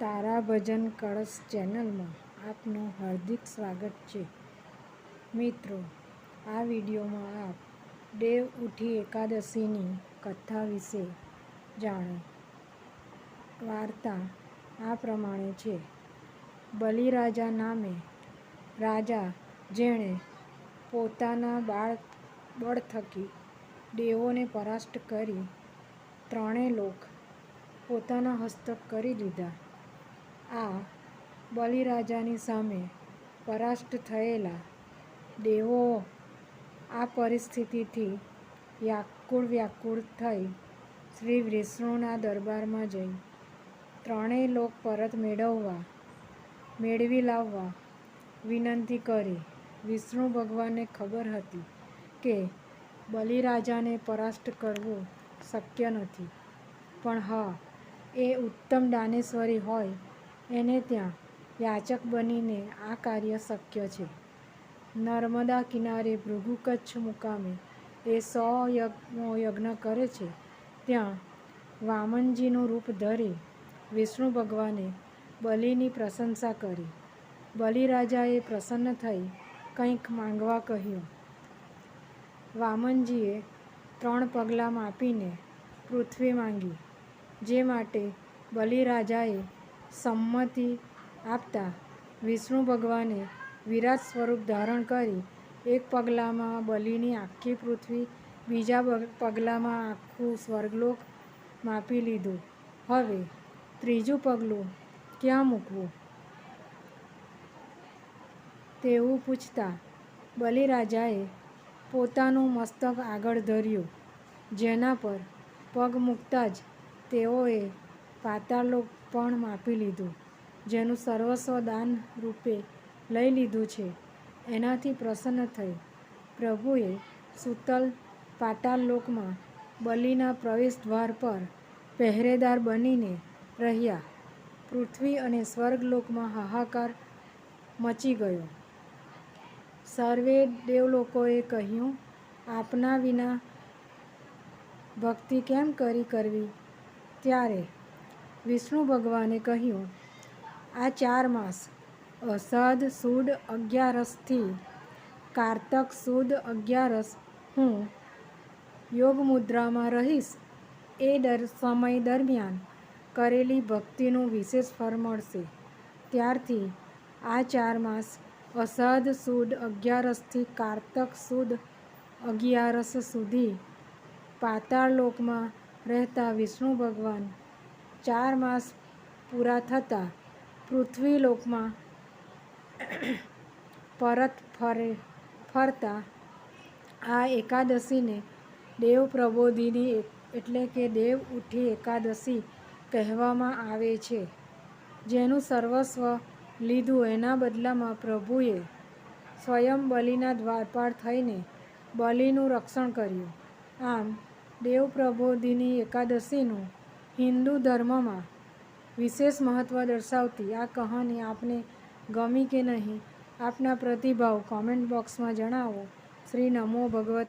તારા ભજન કળશ ચેનલમાં આપનું હાર્દિક સ્વાગત છે. મિત્રો, આ વિડીયોમાં આપ દેવ ઉઠી એકાદશીની કથા વિશે જાણો. વાર્તા આ પ્રમાણે છે. બલિરાજા નામે રાજા જેણે પોતાના બાળ બળ થકી દેવોને પરાસ્ત કરી ત્રણેય લોક પોતાના હસ્તક કરી લીધા આ બલિરાજાની સામે પરાસ્ત થયેલા દેવો આ પરિસ્થિતિથી વ્યાકુળ વ્યાકુળ થઈ શ્રી વિષ્ણુના દરબારમાં જઈ ત્રણેય લોક પરત મેળવવા, મેળવી લાવવા વિનંતી કરી. વિષ્ણુ ભગવાનને ખબર હતી કે બલિરાજાને પરાસ્ત કરવું શક્ય નથી. પણ હા, એ ઉત્તમ દાનેશ્વરી હોય એને ત્યાં યાચક બનીને આ કાર્ય શક્ય છે. નર્મદા કિનારે ભૃગુ કચ્છ મુકામે એ સો યજ્ઞો યજ્ઞ કરે છે. ત્યાં વામનજીનું રૂપ ધરી વિષ્ણુ ભગવાને બલિની પ્રશંસા કરી. બલિરાજાએ પ્રસન્ન થઈ કંઈક માંગવા કહ્યું. વામનજીએ ત્રણ પગલાં માપીને પૃથ્વી માંગી, જે માટે બલિરાજાએ સંમતિ આપતા વિષ્ણુ ભગવાને વિરાટ સ્વરૂપ ધારણ કરી એક પગલામાં બલિની આખી પૃથ્વી, બીજા પગલામાં આખું સ્વર્ગલોક માપી લીધું. હવે ત્રીજું પગલું ક્યાં મૂકવું? તેવું પૂછતા બલિરાજાએ પોતાનું મસ્તક આગળ ધર્યું, જેના પર પગ મૂકતા જ તેઓએ પાતાળલોક પણ માપી લીધું, જેનું સર્વસ્વ દાન રૂપે લઈ લીધું છે. એનાથી પ્રસન્ન થઈ પ્રભુએ સુતલ પાતાળલોકમાં બલિના પ્રવેશ દ્વાર પર પહેરેદાર બનીને રહ્યા. પૃથ્વી અને સ્વર્ગલોકમાં હાહાકાર મચી ગયો. સર્વે દેવલોકોએ કહ્યું, આપના વિના ભક્તિ કેમ કરી કરવી? ત્યારે વિષ્ણુ ભગવાને કહ્યું, આ ચાર માસ અષાઢ સુદ અગિયારસથી કારતક સુદ અગિયારસ હું યોગ મુદ્રામાં રહીશ. એ દર સમય દરમિયાન કરેલી ભક્તિનું વિશેષ ફળ મળશે. ત્યારથી આ ચાર માસ અષાઢ સુદ અગિયારસથી કારતક સુદ અગિયારસ સુધી પાતાળલોકમાં રહેતા વિષ્ણુ ભગવાન ચાર માસ પૂરા થતાં પૃથ્વીલોકમાં પરત ફરે, ફરતા આ એકાદશીને દેવ પ્રબોધિની એટલે કે દેવ ઉઠી એકાદશી કહેવામાં આવે છે, જેનું સર્વસ્વ લીધું એના બદલામાં પ્રભુએ સ્વયં બલિના દ્વારપાળ થઈને બલિનું રક્ષણ કર્યું. આમ, દેવ પ્રબોધિની એકાદશીનું હિન્દુ ધર્મમાં વિશેષ મહત્ત્વ દર્શાવતી આ કહાની આપને ગમી કે નહીં, આપના પ્રતિભાવ કોમેન્ટ બોક્સમાં જણાવો. શ્રી નમો ભગવત